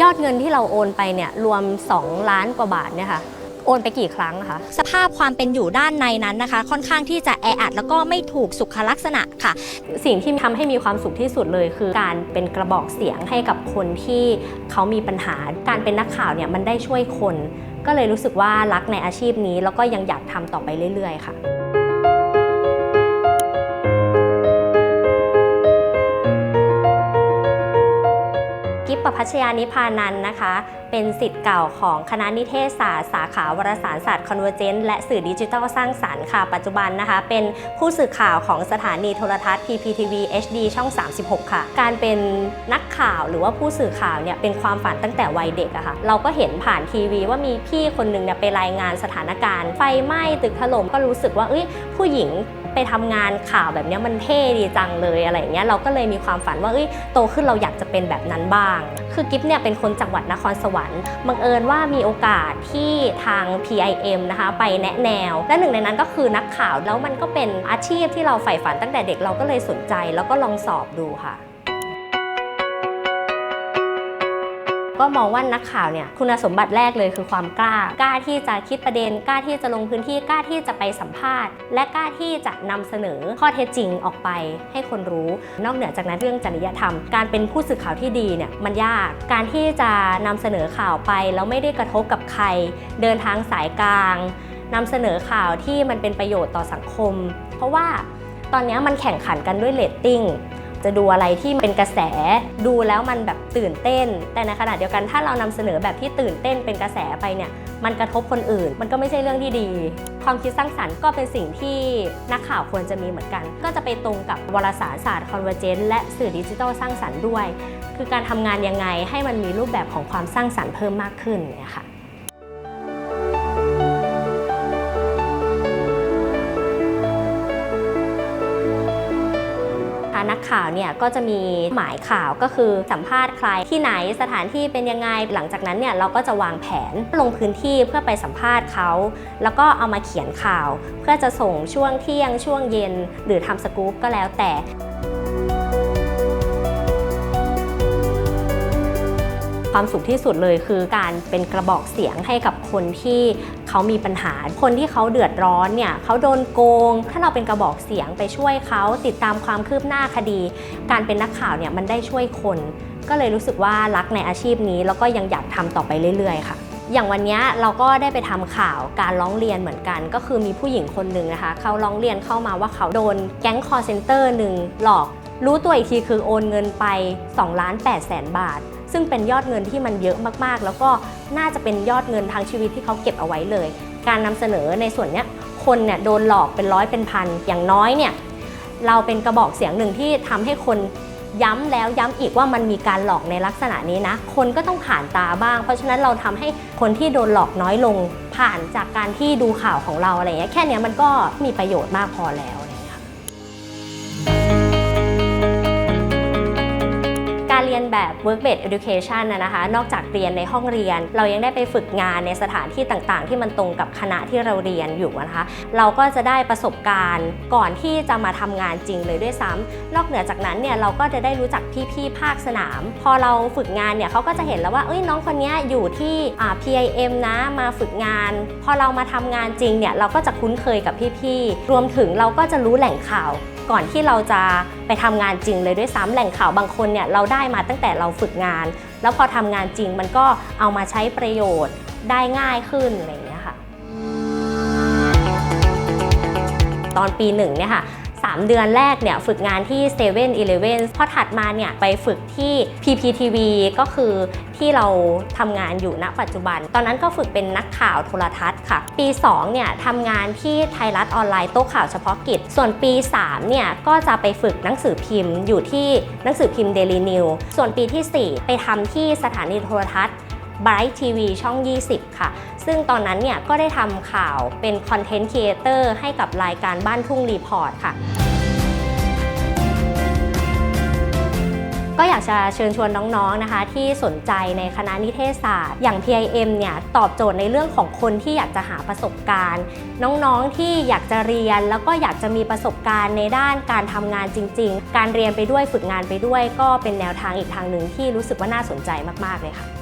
ยอดเงินที่เราโอนไปเนี่ยรวม 2 ล้านกว่าบาทเนี่ยค่ะโอนไปกี่ครั้งคะสภาพความเป็นอยู่ด้านในนั้นนะคะ ค่อนข้างที่จะแออัดแล้วก็ไม่ถูกสุขลักษณะค่ะ สิ่งที่ทำให้มีความสุขที่สุดเลย คือการเป็นกระบอกเสียงให้กับคนที่เขามีปัญหาการเป็นนักข่าวเนี่ยมันได้ช่วยคน ก็เลยรู้สึกว่ารักในอาชีพนี้แล้วก็ยังอยากทำต่อไปเรื่อย ๆ ค่ะ พัชยานิพานันนะคะ เป็นสิทธิ์เก่าของคณะนิเทศศาสตร์สาขาวารสารศาสตร์คอนเวอร์เจนต์และสื่อดิจิทัลสร้างสรรค์ค่ะ ปัจจุบันนะคะ เป็นผู้สื่อข่าวของสถานีโทรทัศน์ PPTV HD ช่อง 36 ค่ะ การเป็นนักข่าวหรือว่าผู้สื่อข่าวเนี่ยเป็นความฝันตั้งแต่วัยเด็กอะค่ะ เราก็เห็นผ่านทีวีว่ามีพี่คนหนึ่งเนี่ยไปรายงานสถานการณ์ ไฟไหม้ตึกถล่มก็รู้สึกว่าเอ้ยผู้หญิง ไปทำงานข่าวแบบนี้มันเท่ดีจังเลยอะไรอย่างเงี้ยเราก็เลยมีความฝันว่าเอ้ยโตขึ้นเราอยากจะเป็นแบบนั้นบ้าง คือกิฟเนี่ยเป็นคนจังหวัดนครสวรรค์บังเอิญว่ามีโอกาสที่ทาง PIM นะคะไปแนะแนว และหนึ่งในนั้นก็คือนักข่าวแล้วมันก็เป็นอาชีพที่เราใฝ่ฝันตั้งแต่เด็กเราก็เลยสนใจ แล้วก็ลองสอบดูค่ะ ก็มองว่านักข่าวเนี่ยคุณสมบัติแรกเลยคือความกล้ากล้าที่จะคิดประเด็นกล้าที่จะลงพื้นที่กล้าที่จะไปสัมภาษณ์ และกล้าที่จะนำเสนอข้อเท็จจริงออกไป ให้คนรู้ นอกเหนือจากนั้นเรื่องจริยธรรม การเป็นผู้สื่อข่าวที่ดีเนี่ยมันยากการที่จะนำเสนอข่าวไปแล้วไม่ได้กระทบกับใคร เดินทางสายกลางนำเสนอข่าวที่มันเป็นประโยชน์ต่อสังคม เพราะว่าตอนนี้มันแข่งขันกันด้วยเรตติ้ง จะดูอะไรที่เป็นกระแส ดูแล้วมันแบบตื่นเต้น แต่ในขณะเดียวกันถ้าเรานำเสนอแบบที่ตื่นเต้นเป็นกระแสไปเนี่ยมันกระทบคนอื่น มันก็ไม่ใช่เรื่องที่ดี ความคิดสร้างสรรค์ก็เป็นสิ่งที่นักข่าวควรจะมีเหมือนกัน ก็จะไปตรงกับวารสารศาสตร์คอนเวอร์เจนต์และสื่อดิจิทัลสร้างสรรค์ด้วย คือการทำงานยังไงให้มันมีรูปแบบของความสร้างสรรค์เพิ่มมากขึ้นเนี่ยค่ะ นักข่าวเนี่ยก็จะมีหมายข่าวก็คือสัมภาษณ์ใครที่ไหนสถานที่เป็นยังไง หลังจากนั้นเนี่ยเราก็จะวางแผนลงพื้นที่เพื่อไปสัมภาษณ์เขาแล้วก็เอามาเขียนข่าว เพื่อจะส่งช่วงเที่ยงช่วงเย็น หรือทำสกู๊ปก็แล้วแต่ ความสุขที่สุดเลยคือการเป็นกระบอกเสียงให้กับคนที่เขามีปัญหา คนที่เขาเดือดร้อนเนี่ยเขาโดนโกง ถ้าเราเป็นกระบอกเสียงไปช่วยเขาติดตามความคืบหน้าคดี การเป็นนักข่าวเนี่ยมันได้ช่วยคน ก็เลยรู้สึกว่ารักในอาชีพนี้ แล้วก็ยังอยากทำต่อไปเรื่อย ๆ ค่ะอย่างวันนี้เราก็ได้ไปทำข่าวการร้องเรียนเหมือนกัน ก็คือมีผู้หญิงคนหนึ่งนะคะ เขาร้องเรียนเข้ามาว่าเขาโดนแก๊งคอร์เซนเตอร์หนึ่งหลอก รู้ตัวอีกทีคือโอนเงินไป2ล้าน8แสนบาท ซึ่งเป็นยอดเงินที่มันเยอะมากๆ แล้วก็น่าจะเป็นยอดเงินทางชีวิตที่เขาเก็บเอาไว้เลย การนำเสนอในส่วนนี้คนเนี่ยโดนหลอกเป็นร้อยเป็นพันอย่างน้อยเนี่ยเราเป็นกระบอกเสียงหนึ่งที่ทำให้คนย้ำแล้วย้ำอีกว่ามันมีการหลอกในลักษณะนี้นะ คนก็ต้องผ่านตาบ้าง เพราะฉะนั้นเราทำให้คนที่โดนหลอกน้อยลงผ่านจากการที่ดูข่าวของเราอะไรเงี้ยแค่เนี้ยมันก็มีประโยชน์มากพอแล้ว เงี้ยค่ะการเรียนแบบ work based education นะนะคะ นอกจากเรียนในห้องเรียน เรายังได้ไปฝึกงานในสถานที่ต่างๆ ที่มันตรงกับคณะที่เราเรียนอยู่นะคะ เราก็จะได้ประสบการณ์ก่อนที่จะมาทำงานจริงเลยด้วยซ้ำนอกเหนือจากนั้นเนี่ยเราก็จะได้รู้จักพี่ๆภาคสนาม พอเราฝึกงานเนี่ยเขาก็จะเห็นแล้วว่าเอ้ยน้องคนนี้อยู่ที่อ่า PIM นะมาฝึกงาน พอเรามาทำงานจริงเนี่ยเราก็จะคุ้นเคยกับพี่ๆรวมถึงเราก็จะรู้แหล่งข่าว ก่อนที่เราจะไปทำงานจริงเลยด้วยซ้ำแหล่งข่าวบางคนเนี่ยเราได้มาตั้งแต่เราฝึกงาน แล้วพอทำงานจริงมันก็เอามาใช้ประโยชน์ได้ง่ายขึ้นอะไรอย่างเงี้ยค่ะ ตอนปีหนึ่งเนี่ยค่ะ 3 เดือนแรกเนี่ยฝึกงานที่7 e เ e ่ e อพอถัดมาเนี่ยไปฝึกที่ PPTV ก็คือที่เราทำงานอยู่ณปัจจุบัน ตอนนั้นก็ฝึกเป็นนักข่าวโทรทัศน์ค่ะ ปี 2 เนี่ยทำงานที่ไทยรัฐออนไลน์โต๊ะข่าวเฉพาะกิจ ส่วนปี 3 เนี่ยก็จะไปฝึกหนังสือพิมพ์ อยู่ที่หนังสือพิมพ์ Daily New ส่วนปีที่ 4 ไปทำที่สถานีโทรทัศน์ Bright TV ช่อง 20 ค่ะ ซึ่งตอนนั้นเนี่ยก็ได้ทำข่าวเป็นคอนเทนต์ครีเอเตอร์ให้กับรายการบ้านทุ่งรีพอร์ตค่ะก็อยากจะเชิญชวนน้องๆ นะคะ ที่สนใจในคณะนิเทศศาสตร์ อย่าง PIM เนี่ยตอบโจทย์ในเรื่องของคนที่อยากจะหาประสบการณ์ น้องๆ ที่อยากจะเรียนแล้วก็อยากจะมีประสบการณ์ในด้านการทำงานจริง ๆ การเรียนไปด้วยฝึกงานไปด้วย ก็เป็นแนวทางอีกทางหนึ่งที่รู้สึกว่าน่าสนใจมากๆเลยค่ะ